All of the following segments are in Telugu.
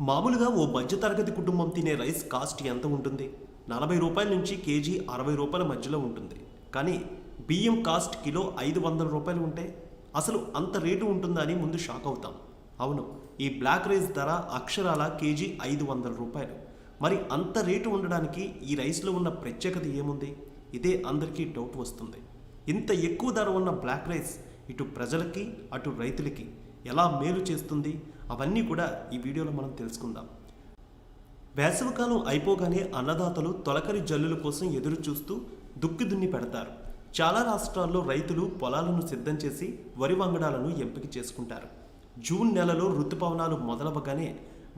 మామూలుగా ఓ మధ్యతరగతి కుటుంబం తినే రైస్ కాస్ట్ ఎంత ఉంటుంది? నలభై రూపాయల నుంచి కేజీ అరవై రూపాయల మధ్యలో ఉంటుంది. కానీ బియ్యం కాస్ట్ కిలో ఐదు వందల రూపాయలు ఉంటే అసలు అంత రేటు ఉంటుందా అని ముందు షాక్ అవుతాం. అవును ఈ బ్లాక్ రైస్ ధర అక్షరాల కేజీ ఐదు వందల రూపాయలు. మరి అంత రేటు ఉండడానికి ఈ రైస్లో ఉన్న ప్రత్యేకత ఏముంది? ఇదే అందరికీ డౌట్ వస్తుంది. ఇంత ఎక్కువ ధర ఉన్న బ్లాక్ రైస్ ఇటు ప్రజలకి అటు రైతులకి ఎలా మేలు చేస్తుంది? అవన్నీ కూడా ఈ వీడియోలో మనం తెలుసుకుందాం. వేసవికాలం అయిపోగానే అన్నదాతలు తొలకరి జల్లుల కోసం ఎదురు చూస్తూ దుక్కి దున్ని పెడతారు. చాలా రాష్ట్రాల్లో రైతులు పొలాలను సిద్ధం చేసి వరి వంగడాలను ఎంపిక చేసుకుంటారు. జూన్ నెలలో ఋతుపవనాలు మొదలవగానే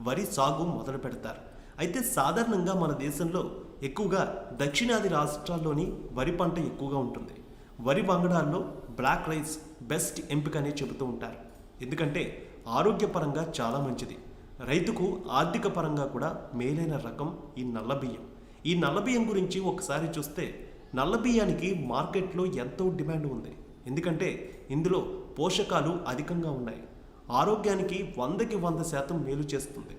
వరి సాగు మొదలు పెడతారు. అయితే సాధారణంగా మన దేశంలో ఎక్కువగా దక్షిణాది రాష్ట్రాల్లోని వరి పంట ఎక్కువగా ఉంటుంది. వరి వంగడాల్లో బ్లాక్ రైస్ బెస్ట్ ఎంపిక అని చెబుతూ ఉంటారు. ఎందుకంటే ఆరోగ్యపరంగా చాలా మంచిది. రైతుకు ఆర్థిక పరంగా కూడా మేలైన రకం ఈ నల్ల బియ్యం. ఈ నల్ల బియ్యం గురించి ఒకసారి చూస్తే నల్ల బియ్యానికి మార్కెట్లో ఎంతో డిమాండ్ ఉంది. ఎందుకంటే ఇందులో పోషకాలు అధికంగా ఉన్నాయి. ఆరోగ్యానికి వందకి వంద శాతం మేలు చేస్తుంది.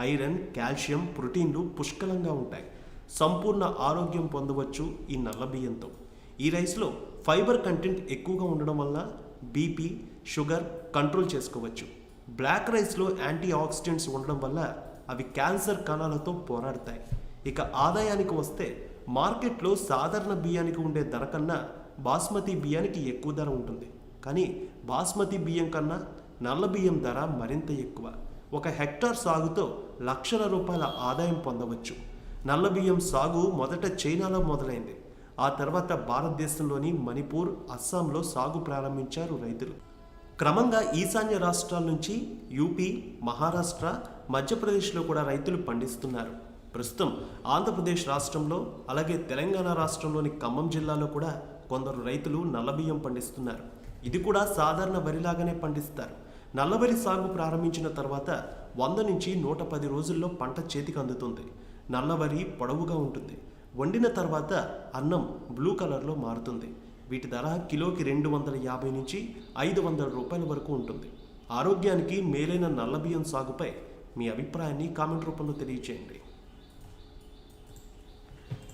ఐరన్ కాల్షియం ప్రోటీన్లు పుష్కలంగా ఉంటాయి. సంపూర్ణ ఆరోగ్యం పొందవచ్చు ఈ నల్ల బియ్యంతో. ఈ రైస్లో ఫైబర్ కంటెంట్ ఎక్కువగా ఉండడం వల్ల బీపీ షుగర్ కంట్రోల్ చేసుకోవచ్చు. బ్లాక్ రైస్లో యాంటీ ఆక్సిడెంట్స్ ఉండడం వల్ల అవి క్యాన్సర్ కణాలతో పోరాడతాయి. ఇక ఆదాయానికి వస్తే మార్కెట్లో సాధారణ బియ్యానికి ఉండే ధర కన్నా బాస్మతి బియ్యానికి ఎక్కువ ధర ఉంటుంది. కానీ బాస్మతి బియ్యం కన్నా నల్ల బియ్యం ధర మరింత ఎక్కువ. ఒక హెక్టార్ సాగుతో లక్షల రూపాయల ఆదాయం పొందవచ్చు. నల్ల బియ్యం సాగు మొదట చైనాలో మొదలైంది. ఆ తర్వాత భారతదేశంలోని మణిపూర్ అస్సాంలో సాగు ప్రారంభించారు రైతులు. క్రమంగా ఈశాన్య రాష్ట్రాల నుంచి యూపీ మహారాష్ట్ర మధ్యప్రదేశ్లో కూడా రైతులు పండిస్తున్నారు. ప్రస్తుతం ఆంధ్రప్రదేశ్ రాష్ట్రంలో అలాగే తెలంగాణ రాష్ట్రంలోని ఖమ్మం జిల్లాలో కూడా కొందరు రైతులు నల్లబియ్యం పండిస్తున్నారు. ఇది కూడా సాధారణ వరిలాగానే పండిస్తారు. నల్లవరి సాగు ప్రారంభించిన తర్వాత వంద నుంచి నూట పది రోజుల్లో పంట చేతికి అందుతుంది. నల్లవరి పొడవుగా ఉంటుంది. వండిన తర్వాత అన్నం బ్లూ కలర్లో మారుతుంది. వీటి ధర కిలోకి రెండు వందల యాభై నుంచి ఐదు వందల రూపాయల వరకు ఉంటుంది. ఆరోగ్యానికి మేలైన నల్ల బియ్యం సాగుపై మీ అభిప్రాయాన్ని కామెంట్ రూపంలో తెలియచేయండి.